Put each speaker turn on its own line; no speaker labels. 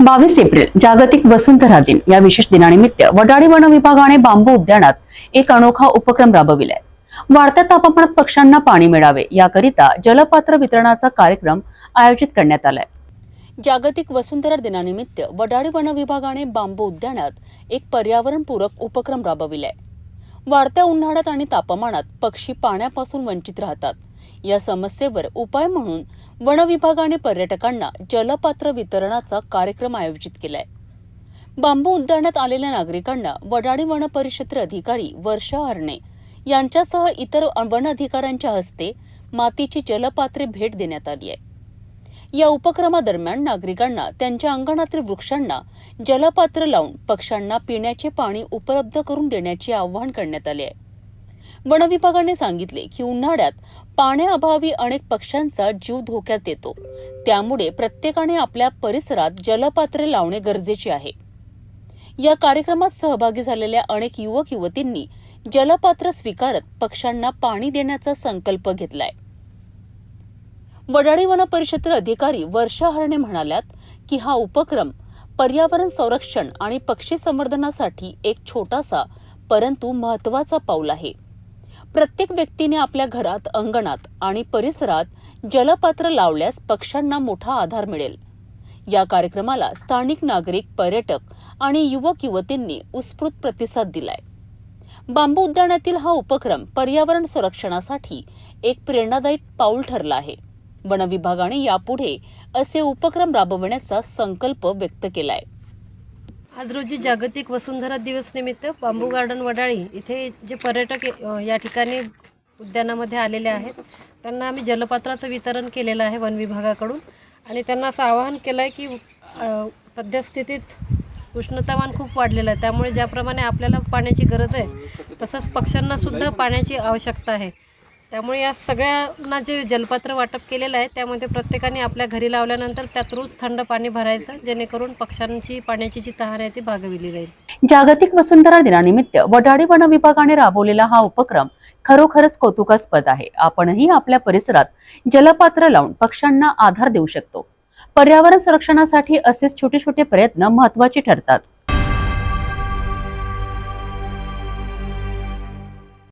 बावीस एप्रिल जागतिक वसुंधरा दिन या विशेष दिनानिमित्त वडाळी वन विभागाने बांबू उद्यानात एक अनोखा उपक्रम राबविलाय. वाढत्या तापमानात पक्ष्यांना पाणी मिळावे याकरिता जलपात्र वितरणाचा कार्यक्रम आयोजित करण्यात आलाय. जागतिक वसुंधरा दिनानिमित्त वडाळी वन विभागाने बांबू उद्यानात एक पर्यावरणपूरक उपक्रम राबविलाय. वाढत्या उन्हाळ्यात आणि तापमानात पक्षी पाण्यापासून वंचित राहतात. या समस्येवर उपाय म्हणून वन विभागाने पर्यटकांना जलपात्र वितरणाचा कार्यक्रम आयोजित केलाय. बांबू उद्यानात आलेल्या नागरिकांना वडाळी वन परिक्षेत्र अधिकारी वर्षा हरणे यांच्यासह इतर वन अधिकाऱ्यांच्या हस्ते मातीची जलपात्रे भेट देण्यात आली आहे. या उपक्रमादरम्यान नागरिकांना त्यांच्या अंगणातील वृक्षांना जलपात्र लावून पक्ष्यांना पिण्याचे पाणी उपलब्ध करून देण्याचे आवाहन करण्यात आले आहे. वन विभागाने सांगितले की उन्हाळ्यात पाण्याअभावी अनेक पक्ष्यांचा जीव धोक्यात येतो. त्यामुळे प्रत्येकाने आपल्या परिसरात जलपात्रे लावणे गरजेचे आहे. या कार्यक्रमात सहभागी झालेल्या अनेक युवक युवतींनी जलपात्र स्वीकारत पक्ष्यांना पाणी देण्याचा संकल्प घेतलाय. वडाळी वन परिषदेतील अधिकारी वर्षा हरणे म्हणाल्यात की हा उपक्रम पर्यावरण संरक्षण आणि पक्षी संवर्धनासाठी एक छोटासा परंतु महत्त्वाचा पाऊल आहे. प्रत्येक व्यक्तीने आपल्या घरात अंगणात आणि परिसरात जलपात्र लावल्यास पक्ष्यांना मोठा आधार मिळेल. या कार्यक्रमाला स्थानिक नागरिक पर्यटक आणि युवक युवतींनी उत्स्फूर्त प्रतिसाद दिलाय. बांबू उद्यानातील हा उपक्रम पर्यावरण संरक्षणासाठी एक प्रेरणादायी पाऊल ठरला आहे. वनविभागाने यापुढे असे उपक्रम राबवण्याचा संकल्प व्यक्त केलाय.
आज रोजी जागतिक वसुंधरा दिवस निमित्त बांबू गार्डन वडाळी इथे जे पर्यटक या ठिकाणी उद्यानामध्ये आलेले आहेत. त्यांना आम्ही जलपात्राचं वितरण केलेलं आहे वन विभागाकडून. आणि त्यांना असं आवाहन केलं आहे की सद्यस्थितीत उष्णतामान खूप वाढलेलं आहे. त्यामुळे ज्याप्रमाणे आपल्याला पाण्याची गरज आहे तसंच पक्ष्यांनासुद्धा पाण्याची आवश्यकता आहे. त्यामुळे या सगळ्यांना जे जलपात्र वाटप केलेलं आहे त्यामध्ये प्रत्येकाने आपल्या घरी लावल्यानंतर त्यात रोज थंड पाणी भरायचं जेणेकरून पक्ष्यांची पाण्याची जी तहान आहे ती भागविली जाईल.
जागतिक वसुंधरा दिनानिमित्त वडाळी वन विभागाने राबवलेला हा उपक्रम खरोखरच कौतुकास्पद आहे. आपणही आपल्या परिसरात जलपात्र लावून पक्ष्यांना आधार देऊ शकतो. पर्यावरण संरक्षणासाठी असेच छोटे छोटे प्रयत्न महत्त्वाचे ठरतात.